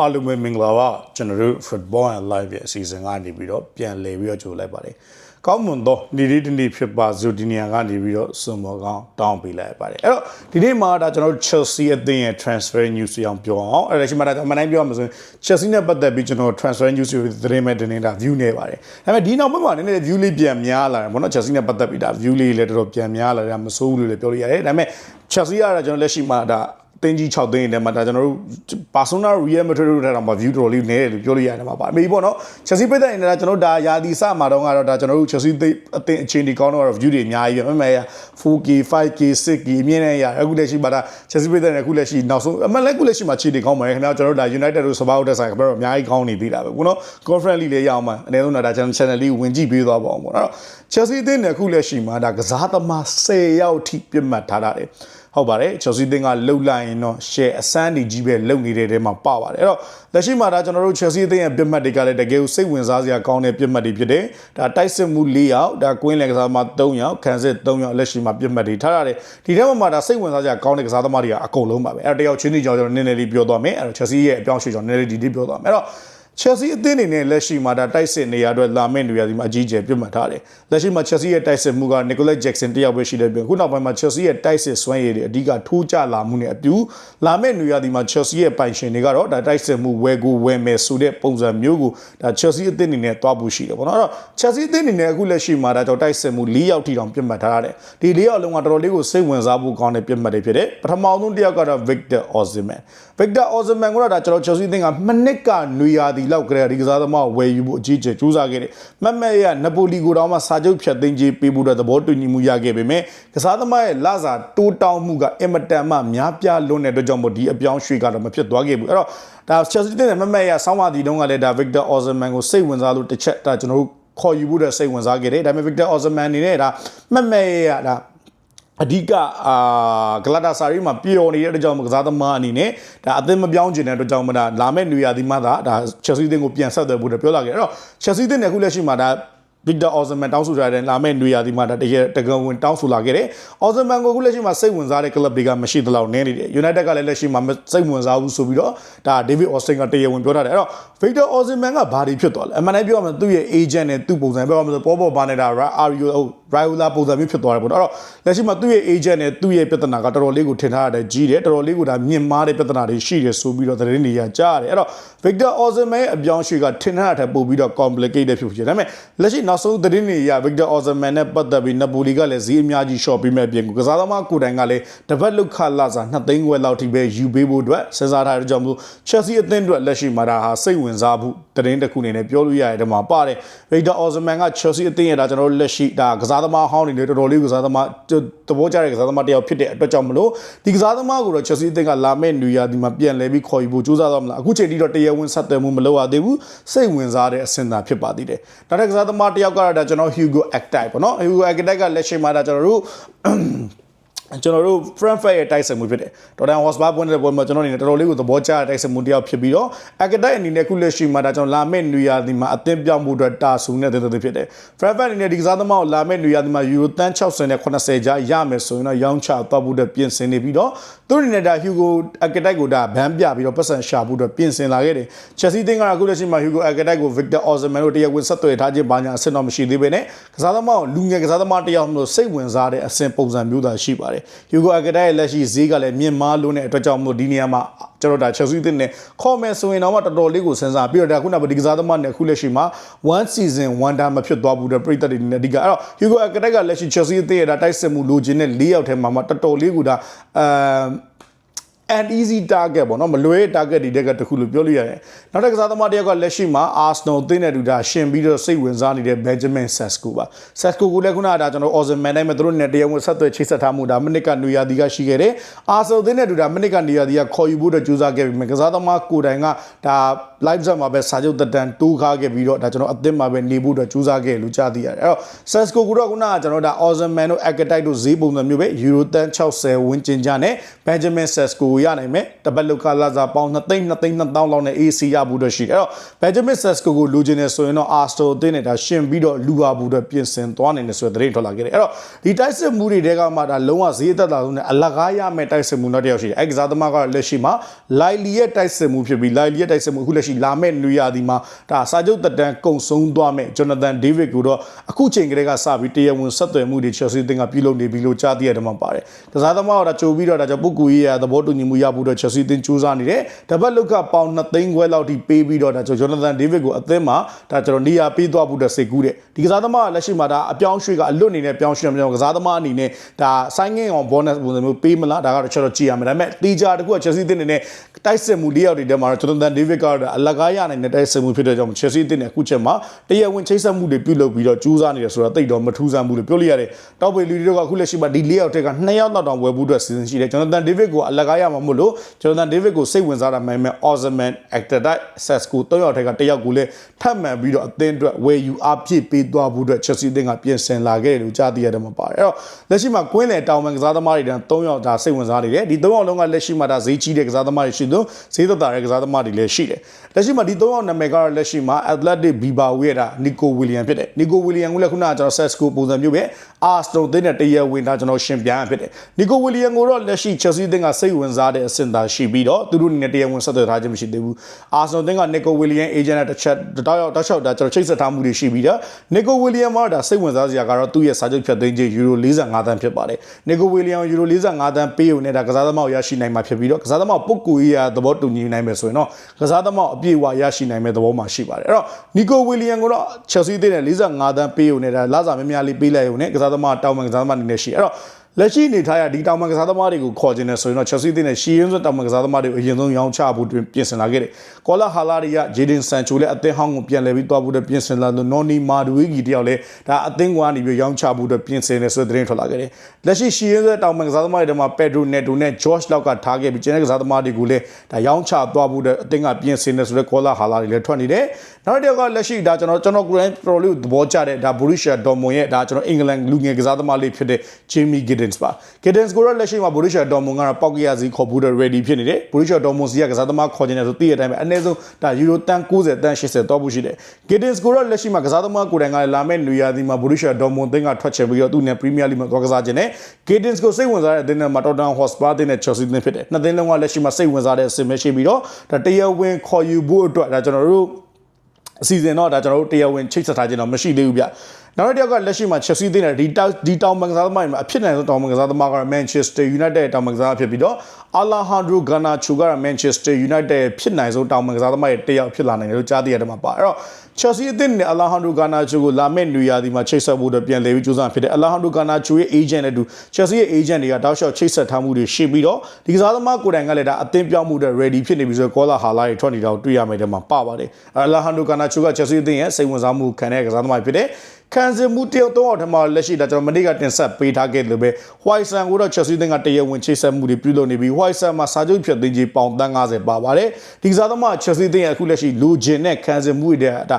အားလုံးပဲမင်္ဂလာပါကျွန်တော်တို့ Football and Live ရဲ့အစီအစဉ်ကနေပြီးတော့ပြန်လည်ပြီးတော့ကြိုလိုက်ပါတယ်။ကောင်းမွန်သောနေ့ဒီနေ့ဖြစ်ပါဇူဒီနီယာကနေပြီးတော့စွန်မော်ကောင်းတောင်းပေးလိုက်ပါတယ်။အဲ့တော့ဒီနေ့မှာဒါကျွန်တော်တို့ Chelsea အသင်းရဲ့ transfer news အကြောင်းပြောအောင်အဲ့ဒါရှိမှဒါအမှန်တိုင်းပြောရမှာဆိုရင် Chelsea နဲ့ပတ်သက်ပြီးကျွန်တော် transfer news ကိုသတင်းမဲ့တင်နေတာ view နေပါတယ်။ဒါပေမဲ့ဒီနောက်ပိုင်းမှာနည်းနည်း view လေးပြန်များလာတယ်ပေါ့နော် Chelsea နဲ့ပတ်သက်ပြီးဒါ view လေးလည်းတော်တော်ပြန်များလာတယ်မဆိုးဘူးလို့လည်းပြောလို့ရတယ်။ဒါပေမဲ့ Chelsea ကတော့ကျွန်တော်လက်ရှိမှာဒါ တင်းကြီး6သိန်းနဲ့မှာဒါကျွန်တော်တို့ personal real material တွေတော့မှာ view တော်တော်လေးနည်းတယ်လို့ပြောလို့ရတယ်မှာပါအမေပေါ့နော် Chelsea ပိတ်တဲ့အနေနဲ့ကျွန်တော်တို့ဒါယာဒီစမှာတော့ကတော့ဒါကျွန်တော်တို့ Chelsea သိအသင်းအချင်းဒီကောင်းတော့ view တွေအများကြီးပဲမမေ 4K 5K 6K အမြင့်နဲ့ရအခုလက်ရှိမှာဒါ Chelsea ပိတ်တဲ့အခုလက်ရှိနောက်ဆုံးအမှန်လည်းအခုလက်ရှိမှာခြေတွေကောင်းပါရဲ့ခင်ဗျာကျွန်တော်တို့ဒါ United တို့စပါးတဲ့ဆိုင်ကဘယ်တော့အများကြီးကောင်းနေသေးတာပဲခုနော် conference league လေးရအောင်မှာအနည်းဆုံးတော့ဒါ channel လေးဝင်ကြည့်ပေးသွားပါအောင်ပေါ့နော် Chelsea အသင်းနဲ့အခုလက်ရှိမှာဒါကစားသမား10ယောက်ထိပြတ်မှတ်ထားတာတယ် ဟုတ်ပါတယ် Chelsea တင်းကလှုပ်လိုက်ရင်တော့ share အစမ်းတွေကြီးပဲလှုပ်နေတဲ့တဲမှာပါပါတယ်အဲ့တော့လက်ရှိမှာဒါကျွန်တော်တို့ Chelsea တင်းရဲ့ပြတ်မှတ်တွေကလည်းတကယ်ကိုစိတ်ဝင်စားစရာကောင်းတဲ့ပြတ်မှတ်တွေဖြစ်တယ်ဒါတိုက်စစ်မှု၄ယောက်ဒါကွင်းလယ်ကစားသမား3ယောက်ခံစစ်3ယောက်လက်ရှိမှာပြတ်မှတ်တွေထားရတယ်ဒီထဲမှာဒါစိတ်ဝင်စားစရာကောင်းတဲ့ကစားသမားတွေကအကုန်လုံးပါပဲအဲ့တော့တယောက်ချင်းစီကြောင့်ကျွန်တော်နည်းနည်းလေးပြောသွားမယ်အဲ့တော့ Chelsea ရဲ့အပြောင်းအရွှေ့ကြောင့်နည်းနည်းလေးဒီဒီပြောသွားမယ်အဲ့တော့ Chelsea အသင်းအနေနဲ့လက်ရှိမှာဒါတိုက်စစ်နေရာအတွက်လာမယ့်နေရာဒီမှာအကြီးကျယ်ပြတ်မှတ်ထားတယ်။လက်ရှိမှာ Chelsea ရဲ့တိုက်စစ်မှုက Nicolas Jackson တယောက်ပဲရှိတယ်ပြီးခုနောက်ပိုင်းမှာ Chelsea ရဲ့တိုက်စစ်စွမ်းရည်တွေအဓိကထိုးကျလာမှုနဲ့အတူလာမယ့်နေရာဒီမှာ Chelsea ရဲ့ပိုင်ရှင်တွေကတော့ဒါတိုက်စစ်မှုဝယ်ကိုဝယ်မယ်ဆိုတဲ့ပုံစံမျိုးကိုဒါ Chelsea အသင်းအနေနဲ့တွားဖို့ရှိတယ်ပေါ့နော်။အဲ့တော့ Chelsea အသင်းအနေနဲ့အခုလက်ရှိမှာဒါကြောင့်တိုက်စစ်မှု၄ယောက်ထိတောင်ပြတ်မှတ်ထားရတယ်။ဒီ၄ယောက်လုံးကတော်တော်လေးကိုစိတ်ဝင်စားဖို့ကောင်းတဲ့ပြတ်မှတ်တွေဖြစ်တယ်။ပထမဆုံးတစ်ယောက်ကတော့ Victor Osimhen ။ Victor Osimhen ကဒါကျွန်တော် Chelsea အသင်းကမနစ်ကနွေရာသီလောက်ကလေးဒီကစားသမားဝယ်ယူဖို့အကြီးကျယ်ကြိုးစားခဲ့တယ်။မတ်မက်ရနပိုလီကိုတောင်မှစာချုပ်ဖြတ်သိမ်းခြင်းပေးဖို့တဲ့သဘောတူညီမှုရခဲ့ပေမဲ့ကစားသမားရဲ့လစာတိုးတောင်းမှုကအင်မတန်မှများပြားလွန်းတဲ့အတွက်ကြောင့်မို့ဒီအပြောင်းရွှေ့ကတော့မဖြစ်သွားခဲ့ဘူး။အဲ့တော့ဒါ Chelsea တဲ့မတ်မက်ရဆောင်းပါးဒီတုန်းကလည်းဒါ Victor Osimhen ကိုစိတ်ဝင်စားလို့တစ်ချက်ဒါကျွန်တော်တို့ခေါ်ယူဖို့တဲ့စိတ်ဝင်စားခဲ့တယ်။ဒါပေမဲ့ Victor Osimhen အနေနဲ့ဒါမတ်မက်ရဒါ အဓိကအာဂလာတာဆာရီမှာပျော်နေတဲ့အတွက်ကြောင့်ကစားသမားအနေနဲ့ဒါအသင်းမပြောင်းချင်တဲ့အတွက်ကြောင့်မဒါလာမဲ့နေရာဒီမှာဒါဒါချက်စီးအသင်းကိုပြန်ဆက်သွယ်ဖို့ပြောလာခဲ့အဲ့တော့ချက်စီးအသင်းနဲ့အခုလက်ရှိမှာဒါ Victor Osimhen တောင်းဆိုထားတဲ့လာမယ့်နေရာဒီမှာဒါတကယ်တကယ်ဝင်တောင်းဆိုလာခဲ့တယ်။ Osimhen ကိုအခုလက်ရှိမှာစိတ်ဝင်စားတဲ့ club တွေကမရှိသလောက်နည်းနေတယ်။ United ကလည်းလက်ရှိမှာစိတ်ဝင်စားဘူးဆိုပြီးတော့ဒါ David Austin ကတရားဝင်ပြောထားတယ်။အဲ့တော့ Victor Osimhen ကဘာတွေဖြစ်သွားလဲ။အမှန်တမ်းပြောရမယ်သူ့ရဲ့ agent နဲ့သူ့ပုံစံပြောရမယ်ဆိုပေါ်ပေါ်ပါနေတာ Ario Raiola ပုံစံမျိုးဖြစ်သွားတယ်ပေါ့နော်။အဲ့တော့လက်ရှိမှာသူ့ရဲ့ agent နဲ့သူ့ရဲ့ပြဿနာကတော်တော်လေးကိုထင်ထားရတယ်ကြီးတယ်။တော်တော်လေးကိုဒါမြင့်မားတဲ့ပြဿနာတွေရှိတယ်ဆိုပြီးတော့သတင်းတွေရကြားရတယ်။အဲ့တော့ Victor Osimhen ရဲ့အပြောင်းအရွှေ့ကထင်ထားတဲ့ပို့ပြီးတော့ complicated ဖြစ်ဖြစ်တယ်။ဒါပေမဲ့လက်ရှိနောက်ဆုံးသတင်းတွေရ Victor Osimhen နဲ့ပတ်သက်ပြီးနပိုလီကလည်းဈေးအများကြီး short ပေးမဲ့ပြင်ကိုကစားသမားကိုတိုင်ကလည်းတပတ်လုခလာစာ2သိန်းခွဲလောက်ထိပဲယူပေးဖို့အတွက်စဉ်းစားထားတဲ့ကြောင့်မို့ Chelsea အသင်းအတွက်လက်ရှိမှာဒါဟာစိတ်ဝင်စားမှုသတင်းတစ်ခုအနေနဲ့ပြောလို့ရတဲ့ဒီမှာပါတယ် Victor Osimhen က Chelsea အသင်းရဲ့ဒါကျွန်တော်တို့လက်ရှိဒါကစားသမားဟောင်းနေတယ်တော်တော်လေးကစားသမားသဘောကျတဲ့ကစားသမားတစ်ယောက်ဖြစ်တဲ့အတွက်ကြောင့်မလို့ဒီကစားသမားကိုတော့ Chelsea အသင်းကလာမဲ့နေရာဒီမှာပြန်လဲပြီးခေါ်ယူဖို့ကြိုးစားတော့မလားအခုချိန်ထိတော့တရားဝင်ဆက်သွယ်မှုမလုပ်ရသေးဘူးစိတ်ဝင်စားတဲ့အဆင့်သာဖြစ်ပါသေးတယ်ဒါတဲ့ကစားသမားတစ်ယောက်ကတော့ဒါကျွန်တော် Hugo Actai ပေါ့နော် Hugo Actai ကလက်ရှိမှာဒါကျွန်တော်တို့ ကျွန်တော်တို့ Frankfurt ရဲ့တိုက်စစ်မှုဖြစ်တယ်။ Tottenham Hotspur ပွင့်တဲ့ပွဲမှာကျွန်တော်အနေနဲ့တော်တော်လေးကိုသဘောကျတဲ့တိုက်စစ်မှုတစ်ယောက်ဖြစ်ပြီးတော့ Academy အနေနဲ့ခုလက်ရှိမှာဒါကျွန်တော်လာမယ့်နွေရာသီမှာအသင်းပြောင်းမှုအတွက်တာဆူနေတဲ့တဲ့ဖြစ်တယ်။ Frankfurt အနေနဲ့ဒီကစားသမားကိုလာမယ့်နွေရာသီမှာ Euro တန်း60နဲ့80ကြားရမယ်ဆိုရင်တော့ရောင်းချသွားဖို့အတွက်ပြင်ဆင်နေပြီးတော့သူအနေနဲ့ဒါ Hugo Academy ကိုဒါဘန်းပြပြီးတော့ပတ်စံရှာဖို့အတွက်ပြင်ဆင်လာခဲ့တယ်။ Chelsea တင်းကအခုလက်ရှိမှာ Hugo Academy ကို Victor Osimhen တို့တရားဝင်ဆက်သွယ်ထားခြင်းဘာညာအဆင့်တော့မရှိသေးဘဲနဲ့ကစားသမားကိုလူငယ်ကစားသမားတစ်ယောက်မျိုးစိတ်ဝင်စားတဲ့အဆင့်ပုံစံမျိုးသာရှိပါတယ်။ Hugo Academy ရဲ့လက်ရှိဈေးကလည်းမြင့်မားလွန်းတဲ့အတွက်ကြောင့်မို့ဒီနေရာမှာကျွန်တော်ဒါ Chelsea တင်နဲ့ခေါ်မယ်ဆိုရင်တော့တော်တော်လေးကိုစဉ်းစားပြီးတော့ဒါခုနကဒီကစားသမားနဲ့အခုလက်ရှိမှာ one season one time မဖြစ်သွားဘူးတဲ့ပြည်သက်တွေနဲ့အဓိကအဲ့တော့ Hugo Academy ကလက်ရှိ Chelsea အသင်းရဲ့ဒါတိုက်စစ်မှုလိုချင်တဲ့၄ယောက်ထဲမှာတော်တော်လေးကိုဒါအ မ် an easy target ပေါ့နော်မလွယ် target ဒီတက်ကတခုလို့ပြောလို့ရတယ်နောက်တစ်ကစားသမားတယောက်ကလက်ရှိမှာ Arsenal အသင်းနဲ့တူတာရှင်ပြီးတော့စိတ်ဝင်စားနေတဲ့ Benjamin Sesko ပါ Sesko ကိုလည်းခုနကဒါကျွန်တော် Osimhen နိုင်မဲ့သူတို့နဲ့တရားဝင်ဆက်သွယ်ချိတ်ဆက်ထားမှုဒါမနစ်ကနွေရာသီကရှိခဲ့တယ် Arsenal အသင်းနဲ့တူတာမနစ်ကနေရာသီကခေါ်ယူဖို့တော့ကြိုးစားခဲ့ပြီးမြကစားသမားကိုတိုင်ကဒါ live ဆက်မှာပဲစာချုပ်တက်တန်တိုးခါခဲ့ပြီးတော့ဒါကျွန်တော်အသင်းမှာပဲနေဖို့တော့ကြိုးစားခဲ့လို့ကြားသိရတယ်အဲ့တော့ Sesko ကတော့ခုနကကျွန်တော်ဒါ Osimhen တို့ Archetype တို့ဈေးပုံစံမျိုးပဲ Euro 60ဝန်းကျင်ကြနဲ့ Benjamin Sesko ရရနိုင်မယ်တပတ်လောက်ကလာစားပေါင်း2သိန်း2သိန်း2000လောက်နဲ့ AC ရဖို့အတွက်ရှိတယ်အဲ့တော့ Benjamin Sesko ကိုလိုချင်နေဆိုရင်တော့ Arsenal အသင်းနဲ့ဒါရှင်ပြီးတော့လူပါဘူးအတွက်ပြင်ဆင်သွားနိုင်တယ်ဆိုတဲ့သတင်းထွက်လာခဲ့တယ်အဲ့တော့ဒီတိုက်စစ်မှုတွေတဲကမှဒါလုံးဝဈေးသက်သာဆုံးနဲ့အလကားရမယ့်တိုက်စစ်မှုတော့တယောက်ရှိတယ်အဲ့ကစားသမားကတော့လက်ရှိမှာ Lively ရဲ့တိုက်စစ်မှုဖြစ်ပြီး Lively ရဲ့တိုက်စစ်မှုအခုလက်ရှိလာမယ့်နွေရာသီမှာဒါစာချုပ်တက်တန်းကုံဆုံးသွားမယ့် Jonathan David ကိုတော့အခုချိန်ကလေးကစပြီးတရားဝင်ဆက်သွယ်မှုတွေ Chelsea အသင်းကပြုလုပ်နေပြီလို့ကြားသိရတယ်မှာပါတယ်ကစားသမားကတော့ကြိုပြီးတော့ဒါကြောင့်ပုဂ္ဂိုလ်ရေးရသဘောတူညီမှုရဖို့တော့ Chelsea အသင်းစူးစမ်းနေတယ်တပတ်လောက်ကပေါင်2သိန်းခွဲလောက်ထိပေးပြီးတော့ဒါကျွန်တော် Jonathan David ကိုအသင်းမှာဒါကျွန်တော်နေရာပေးသွားဖို့အတွက်စိတ်ကူးတယ်ဒီကစားသမားကလက်ရှိမှာဒါအပြောင်းရွှေ့ကအလွတ်အနေနဲ့ပြောင်းရွှေ့နေတယ်ကစားသမားအနေနဲ့ဒါဆိုင်းငင်းအောင် bonus ပုံစံမျိုးပေးမလားဒါကတော့ကျွန်တော်ကြည့်ရမယ်ဒါပေမဲ့တီဂျာတကူက Chelsea အသင်းအနေနဲ့တိုက်စစ်မှုလေးယောက်တွေထဲမှာတော့ Jonathan David ကတော့အလကားရနိုင်တဲ့တိုက်စစ်မှုဖြစ်တဲ့ကြောင့် Chelsea အသင်းနဲ့အခုချက်မှာတရားဝင်ချိတ်ဆက်မှုတွေပြုလုပ်ပြီးတော့ကြိုးစားနေတယ်ဆိုတော့တိတ်တော့မထူးဆန်းဘူးလို့ပြောလို့ရတယ်တောက်ပေလူတွေတို့ကအခုလက်ရှိမှာဒီလေးယောက်တက်က2ယောက်လောက်တောင်ဝယ်ဖို့အတွက်စီစဉ်ရှိတယ် Jonathan David ကိုအလကားရမှာမို့လို့ Jonathan David ကိုစိတ်ဝင်စားတာမှန်မှန် Osimhen Actor Sesco 3ယောက်ထက်က1ယောက်ကိုလည်းထပ်မံပြီးတော့အသင်းအတွက်ဝယ်ယူအားဖြည့်ပေးသွားဖို့အတွက် Chelsea အသင်းကပြင်ဆင်လာခဲ့တယ်လို့ကြားသိရတယ်မှာပါတယ်အဲ့တော့လက်ရှိမှာကွင်းလယ်တောင်ပန်ကစားသမားတွေတန်း3ယောက်ဒါစိတ်ဝင်စားနေတယ်ဒီ3ယောက်လုံးကလက်ရှိမှာဒါဈေးကြီးတဲ့ကစားသမားတွေရှိသူဈေးသက်သာတဲ့ကစားသမားတွေလည်းရှိတယ်လက်ရှိမှာဒီ3ယောက်နာမည်ကတော့လက်ရှိမှာ Athletic Bilbao ရဲ့ဒါ Nico William ဖြစ်တယ် Nico William ကလည်းခုနကကျွန်တော် Sesco ပုံစံမျိုးပဲ Arsenal တင်းနဲ့တရဝင်ဒါကျွန်တော်ရှင်ပြိုင်ဖြစ်တယ် Nico William ကိုတော့လက်ရှိ Chelsea တင်းကစိတ်ဝင်စားတဲ့အဆင့်သာရှိပြီးတော့သူတို့အနေနဲ့တရားဝင်ဆက်သွယ်ထားခြင်းမရှိသေးဘူး Arsenal တင်းက Nico William agent နဲ့တစ်ချက်တောက်ရောက်တောက်လျှောက်ဒါကျွန်တော်ချိတ်ဆက်ထားမှုတွေရှိပြီးတော့ Nico William မှာဒါစိတ်ဝင်စားစရာကတော့သူ့ရဲ့စာချုပ်ဖြတ်သိမ်းခြင်းယူရို45တန်းဖြစ်ပါတယ် Nico William ယူရို45တန်းပေးုံနဲ့ဒါကစားသမားကိုရရှိနိုင်မှာဖြစ်ပြီးတော့ကစားသမားပုဂ္ဂိုလ်ရေးရာသဘောတူညီနိုင်မယ်ဆိုရင်တော့ကစားသမားအပြည့်အဝရရှိနိုင်မယ့်သဘောမှာရှိပါတယ်အဲ့တော့ Nico William ကိုတော့ Chelsea တင်းနဲ့45တန်းပေးုံနဲ့ဒါလစာများများလေးပေးလိုက်ုံနဲ့ကစားသမားတောင်းပန်ကစားသမားအနေနဲ့ရှိအဲ့တော့ လက်ရှိအနေထားရဒီတောင်ပန်ကစားသမားတွေကိုခေါ်ခြင်းနဲ့ဆိုရင်တော့ Chelsea အသင်းနဲ့ရှီယင်းဆိုတောင်ပန်ကစားသမားတွေကိုအရင်ဆုံးရောင်းချဖို့တွင်ပြင်ဆင်လာခဲ့တယ်။ကောလာဟာလာရီကဂျေဒင်ဆန်ချိုလည်းအသင်းဟောင်းကိုပြန်လည်ပြီးတွားဖို့အတွက်ပြင်ဆင်လာလို့နော်နီမာဒူဝီဂီတယောက်လည်းဒါအသင်းကနေပြီးရောင်းချဖို့အတွက်ပြင်ဆင်နေဆိုတဲ့သတင်းထွက်လာခဲ့တယ်။လက်ရှိရှီယင်းဆိုတောင်ပန်ကစားသမားတွေထဲမှာပက်ဒရိုနယ်ဒိုနဲ့ဂျော့ချ်လောက်ကထားခဲ့ပြီးကျန်တဲ့ကစားသမားတွေကိုလည်းဒါရောင်းချသွားဖို့အတွက်အသင်းကပြင်ဆင်နေဆိုတဲ့ကောလာဟာလာရီလည်းထွက်နေတယ်။ နောက်တစ်ယောက်ကလက်ရှိဒါကျွန်တော်ကျွန်တော်ကိုယ်တိုင်ပရိုလေးကိုသဘောကျတဲ့ဒါဘူရီရှာဒေါ်မွန်ရဲ့ဒါကျွန်တော်အင်္ဂလန်လူငယ်ကစားသမားလေးဖြစ်တဲ့ဂျေမီဂီဒန်စ်ပါဂီဒန်စ်ကိုတော့လက်ရှိမှာဘူရီရှာဒေါ်မွန်ကတော့ပောက်ကရစီခေါ်ဖို့အတွက် ready ဖြစ်နေတယ်ဘူရီရှာဒေါ်မွန်စီကကစားသမားခေါ်ခြင်းနဲ့ဆိုသိတဲ့အတိုင်းပဲအနည်းဆုံးဒါယူရိုတန်90တန်80တော့ဖို့ရှိတယ်ဂီဒန်စ်ကိုတော့လက်ရှိမှာကစားသမားကိုယ်တိုင်ကလာမဲ့နွေရာသီမှာဘူရီရှာဒေါ်မွန်သင်းကထွက်ချင်ပြီးတော့သူ့နဲ့ပရီးမီးယားလိမှာသွားကစားခြင်းနဲ့ဂီဒန်စ်ကိုစိတ်ဝင်စားတဲ့အသင်းနဲ့မှာတော်တန်ဟော့စပါအသင်းနဲ့ချယ်ဆီအသင်းဖြစ်တယ်နှစ်သင်းလုံးကလက်ရှိမှာစိတ်ဝင်စားတဲ့အဆင်မရှိပြီးတော့ဒါတရားဝင်ခေါ်ယူဖို့အတွက်ဒါကျွန်တော်တို့ အစီအစဉ်တော့ဒါကျွန်တော်တို့တရားဝင်ချိတ်ဆက်ထားခြင်းတော့မရှိသေးဘူးဗျနောက်တစ်ယောက်ကလက်ရှိမှာ Chelsea တင်းတဲ့ဒီတောက်ဒီတောင်မန်ကစားသမားတွေမှာအဖြစ်နိုင်ဆုံးတောင်မန်ကစားသမားကတော့ Manchester United တောင်မန်ကစားဖြစ်ပြီးတော့ Alejandro Garnacho ကတော့ Manchester United ဖြစ်နိုင်ဆုံးတောင်မန်ကစားသမားတွေတယောက်ဖြစ်လာနိုင်တယ်လို့ကြားသိရတယ်မှာပါအဲ့တော့ Chelsea အသင်းနဲ့ Alejandro Garnacho ကိုလာမယ့်နွေရာသီမှာချိတ်ဆက်ဖို့အတွက်ပြန်လည်ပြီးကြိုးစားဖြစ်တယ် Alejandro Garnacho ရဲ့ agent နဲ့တူ Chelsea ရဲ့ agent တွေကတောက်လျှောက်ချိတ်ဆက်ထားမှုတွေရှိပြီးတော့ဒီကစားသမားကိုယ်တိုင်ကလည်းဒါအသင်းပြောင်းမှုအတွက် ready ဖြစ်နေပြီဆိုတော့ Cola Hala တွေထွက်နေတာကိုတွေ့ရမယ်တဲ့မှာပါပါတယ် Alejandro Garnacho က Chelsea အသင်းရဲ့စိတ်ဝင်စားမှုခံတဲ့ကစားသမားဖြစ်တယ်ခံစင်မှုတယောက်တော့အောက်ထမှာလက်ရှိဒါကျွန်တော်မနေ့ကတင်ဆက်ပေးထားခဲ့လို့ပဲ White Sun ကိုတော့ Chelsea တင်ကတရဝင်ချိတ်ဆက်မှုတွေပြုလုပ်နေပြီး White Sun မှာစာချုပ်ဖြတ်သိမ်းကြီးပေါင်တန်း90ပါပါတယ်ဒီကစားသမား Chelsea တင်ရဲ့အခုလက်ရှိလူဂျင်နဲ့ခံစင်မှုတွေဒါ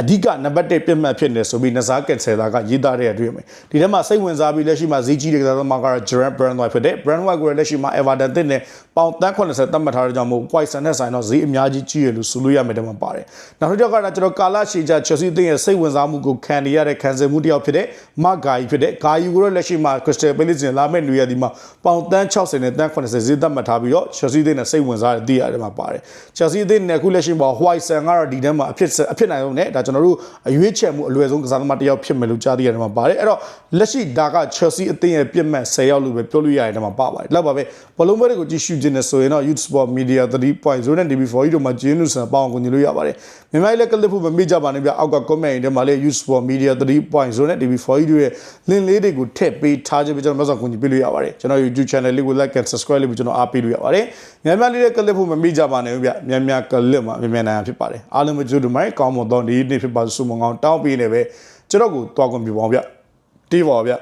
အဓိကနံပါတ်1ပြတ်မှတ်ဖြစ်နေဆိုပြီးနဇာကက်ဆယ်လာကရေးသားတဲ့အတွေ့အမယ်ဒီထဲမှာစိတ်ဝင်စားပြီးလက်ရှိမှာဈေးကြီးတဲ့ကစားသမားကတော့ Gerard Brandwhite ဖြစ်တယ် Brandwhite ကိုလက်ရှိမှာ Everton တင်နဲ့ပေါင်တန်း80တတ်မှတ်ထားတဲ့ကြောင့်မို့ White Sun နဲ့ဆိုင်တော့ဈေးအများကြီးကြီးရလို့ဆိုလို့ရမယ်တဲ့မှာပါတယ်နောက်တစ်ယောက်ကတော့ကျွန်တော်ကာလာရှီချာ Chelsea တင်ရဲ့စိတ်ဝင်စားမှုကိုခံနေရတဲ့ခံစင်မှုတယောက်ဖြစ်တဲ့မဂါယီဖြစ်တဲ့ဂါယီကိုတော့လက်ရှိမှာ Crystal Palace နဲ့လာမယ့်နေရာဒီမှာပေါင်တန်း60နဲ့တန်း80ဈေးသက်မှတ်ထားပြီးတော့ Chelsea အသင်းနဲ့စိတ်ဝင်စားတဲ့တည်ရတယ်မှာပါတယ် Chelsea အသင်းနဲ့အခုလက်ရှိမှာ White Sun ကတော့ဒီထဲမှာအဖြစ်အဖြစ်နိုင်ဆုံးနဲ့ဒါကျွန်တော်တို့အရွေးချယ်မှုအလွယ်ဆုံးကစားသမားတစ်ယောက်ဖြစ်မယ်လို့ကြားသိရတယ်မှာပါတယ်အဲ့တော့လက်ရှိဒါက Chelsea အသင်းရဲ့ပြစ်မှတ်10ရောက်လို့ပဲပြောလို့ရတယ်မှာပါပါတယ်လောက်ပါပဲဘလုံးဘဲတွေကိုကြည့်ရှုခြင်းနဲ့ဆိုရင်တော့ Youth Sport Media 3.0နဲ့ DB4 တို့မှာဂျင်းနုဆန်ပေါအောင်ကိုညီလို့ရပါတယ်မြန်မာလည်းကလစ်ဖို့မမေ့ကြပါနဲ့ဗျအောက်က comment တွေမှာလည်း Youth Sport Media 3.0နဲ့ DB4 တို့ရဲ့ link လေးတွေကိုထည့်ပေးထားခြင်းပဲကျွန်တော်မျိုးဆောင်ကိုညီပေးလို့ရပါတယ်ကျွန်တော် YouTube channel လေးကို like and subscribe လေးကိုကျွန်တော်အားပေးလို့ရပါတယ်မြန်မာလေးလည်းကလစ်ဖို့မမေ့ကြပါနဲ့ဗျမြန်မာကလစ်မှာမြန်မာနိုင်ငံဖြစ်ပါတယ်အားလုံးမကြိုးတူမိုင်းကောင်းမွန်သောနေ့နေ့ဖြစ်ပါစုမငောင်းတောင်းပေးနေပဲကျွန်တော်ကိုတွားခွင့်ပြုပါအောင်ဗျတေးပါဗျ